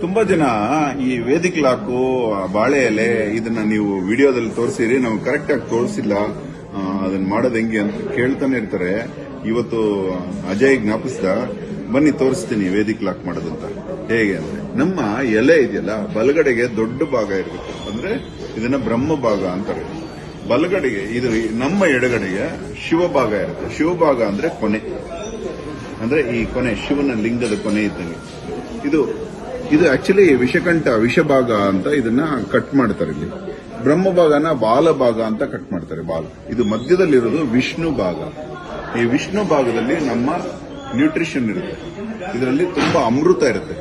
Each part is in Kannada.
ತುಂಬಾ ಜನ ಈ ವೇದಿಕ್ ಲಾಕು ಬಾಳೆ ಎಲೆ ಇದನ್ನ ನೀವು ವಿಡಿಯೋದಲ್ಲಿ ತೋರಿಸಿರಿ. ನಾವು ಕರೆಕ್ಟ್ ಆಗಿ ತೋರಿಸಿಲ್ಲ. ಅದನ್ನ ಮಾಡೋದು ಹೆಂಗೆ ಅಂತ ಕೇಳ್ತಾನೆ ಇರ್ತಾರೆ. ಇವತ್ತು ಅಜಯ್ ಜ್ಞಾಪಿಸ್ದ, ಬನ್ನಿ ತೋರಿಸ್ತೀನಿ ವೇದಿಕ್ ಲಾಕ್ ಮಾಡೋದಂತ. ಹೇಗೆ ಅಂದ್ರೆ, ನಮ್ಮ ಎಲೆ ಇದೆಯಲ್ಲ, ಬಲಗಡೆಗೆ ದೊಡ್ಡ ಭಾಗ ಇರಬೇಕು. ಅಂದ್ರೆ ಇದನ್ನ ಬ್ರಹ್ಮ ಭಾಗ ಅಂತಾರೆ. ಬಲಗಡೆಗೆ, ಇದು ನಮ್ಮ ಎಡಗಡೆಗೆ ಶಿವಭಾಗ ಇರುತ್ತೆ. ಶಿವಭಾಗ ಅಂದ್ರೆ ಕೊನೆ. ಅಂದ್ರೆ ಈ ಕೊನೆ, ಶಿವನ ಲಿಂಗದ ಕೊನೆ ಇದ್ದಂಗೆ. ಇದು ಇದು ಆಕ್ಚುಲಿ ವಿಷಕಂಠ, ವಿಷಭಾಗ ಅಂತ ಇದನ್ನ ಕಟ್ ಮಾಡ್ತಾರೆ ಇಲ್ಲಿ. ಬ್ರಹ್ಮಭಾಗನ ಬಾಲಭಾಗ ಅಂತ ಕಟ್ ಮಾಡ್ತಾರೆ ಬಾಲ. ಇದು ಮಧ್ಯದಲ್ಲಿರೋದು ವಿಷ್ಣು ಭಾಗ ಈ ವಿಷ್ಣು ಭಾಗದಲ್ಲಿ ನಮ್ಮ ನ್ಯೂಟ್ರಿಷನ್ ಇರುತ್ತೆ. ಇದರಲ್ಲಿ ತುಂಬಾ ಅಮೃತ ಇರುತ್ತೆ.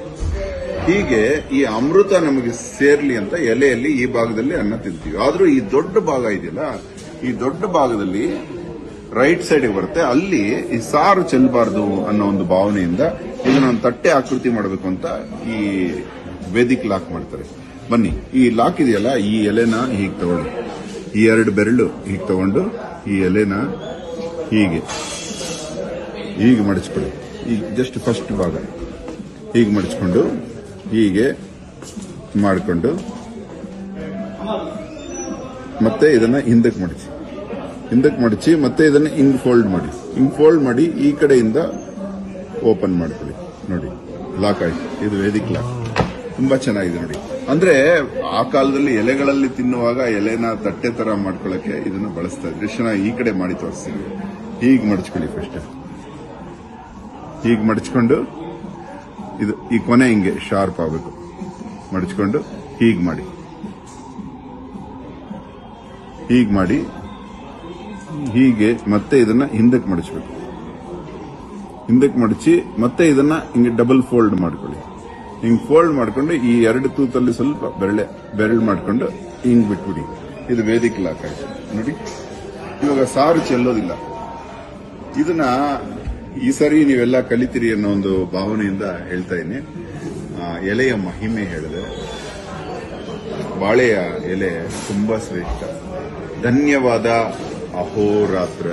ಹೀಗೆ ಈ ಅಮೃತ ನಮಗೆ ಸೇರ್ಲಿ ಅಂತ ಎಲೆಯಲ್ಲಿ ಈ ಭಾಗದಲ್ಲಿ ಅನ್ನ ತಿಂತೀವಿ. ಆದ್ರೂ ಈ ದೊಡ್ಡ ಭಾಗ ಇದೆಯಲ್ಲ, ಈ ದೊಡ್ಡ ಭಾಗದಲ್ಲಿ ರೈಟ್ ಸೈಡ್ ಬರುತ್ತೆ. ಅಲ್ಲಿ ಈ ಸಾರು ಚೆಲ್ಲಬಾರ್ದು ಅನ್ನೋ ಒಂದು ಭಾವನೆಯಿಂದ ಇದನ್ನ ಒಂದು ತಟ್ಟೆ ಆಕೃತಿ ಮಾಡಬೇಕು ಅಂತ ಈ ವೇದಿಕ್ ಲಾಕ್ ಮಾಡ್ತಾರೆ. ಬನ್ನಿ, ಈ ಲಾಕ್ ಇದೆಯಲ್ಲ? ಈ ಎಲೆನ ಹೀಗೆ ತಗೊಳ್ಳಿ ಈ ಎರಡು ಬೆರಳು ಹೀಗೆ ತಗೊಂಡು, ಈ ಎಲೆನ ಹೀಗೆ ಹೀಗೆ ಮಡಚ್ಕೊಳ್ಳಿ. ಈಗ ಜಸ್ಟ್ ಫಸ್ಟ್ ಭಾಗ. ಹೀಗೆ ಮಡಚ್ಕೊಂಡು, ಹೀಗೆ ಮಾಡಿಕೊಂಡು, ಮತ್ತೆ ಇದನ್ನ ಹಿಂದಕ್ಕೆ ಮಡಚಿ. ಹಿಂದಕ್ಕೆ ಮಡಚಿ ಮತ್ತೆ ಇದನ್ನ ಹಿಂಗ್ ಫೋಲ್ಡ್ ಮಾಡಿ. ಹಿಂಗ್ ಫೋಲ್ಡ್ ಮಾಡಿ, ಈ ಕಡೆಯಿಂದ ಓಪನ್ ಮಾಡ್ಕೊಳ್ಳಿ. ನೋಡಿ ಲಾಕ್ ಆಯ್ತು. ಇದು ವೇದಿಕ್ ಲಾಕ್ ತುಂಬಾ ಚೆನ್ನಾಗಿದೆ ನೋಡಿ. ಅಂದ್ರೆ, ಆ ಕಾಲದಲ್ಲಿ ಎಲೆಗಳಲ್ಲಿ ತಿನ್ನುವಾಗ ಎಲೆನ ತಟ್ಟೆ ತರ ಮಾಡ್ಕೊಳ್ಳಕ್ಕೆ ಇದನ್ನು ಬಳಸ್ತಾ ಇದ್ರೆ ಚೆನ್ನಾಗಿ ಈ ಕಡೆ ಮಾಡಿ ತೋರಿಸ್ತೀನಿ. ಹೀಗೆ ಮಡಚ್ಕೊಳ್ಳಿ ಫಸ್ಟ್ ಹೀಗೆ ಮಡಚ್ಕೊಂಡು, ಇದು ಈ ಕೊನೆ ಹಿಂಗೆ ಶಾರ್ಪ್ ಆಗಬೇಕು. ಮಡಚ್ಕೊಂಡು ಹೀಗೆ ಮಾಡಿ. ಹೀಗೆ ಮಾಡಿ. ಹೀಗೆ ಮತ್ತೆ ಇದನ್ನ ಹಿಂದಕ್ಕೆ ಮಡಚಬೇಕು ಹಿಂದಕ್ಕೆ ಮಡಚಿ ಮತ್ತೆ ಇದನ್ನ ಹಿಂಗೆ ಡಬಲ್ ಫೋಲ್ಡ್ ಮಾಡ್ಕೊಳ್ಳಿ. ಹಿಂಗೆ ಫೋಲ್ಡ್ ಮಾಡ್ಕೊಂಡು ಈ ಎರಡು ತೂತಲ್ಲಿ ಸ್ವಲ್ಪ ಬೆರಳೆ, ಬೆರಳು ಮಾಡ್ಕೊಂಡು ಹಿಂಗ್ ಬಿಟ್ಬಿಡಿ. ಇದು ವೇದಿಕೆ ಲಾಕ್ ನೋಡಿ, ಇವಾಗ ಸಾರು ಚೆಲ್ಲೋದಿಲ್ಲ. ಇದನ್ನ ಈ ಸರಿ ನೀವೆಲ್ಲ ಕಲಿತೀರಿ ಅನ್ನೋ ಒಂದು ಭಾವನೆಯಿಂದ ಹೇಳ್ತಾ ಇದ್ದೀನಿ. ಎಲೆಯ ಮಹಿಮೆ ಹೇಳಿದೆ. ಬಾಳೆಯ ಎಲೆ ತುಂಬಾ ಶ್ರೇಷ್ಠ. ಧನ್ಯವಾದ अहोरात्र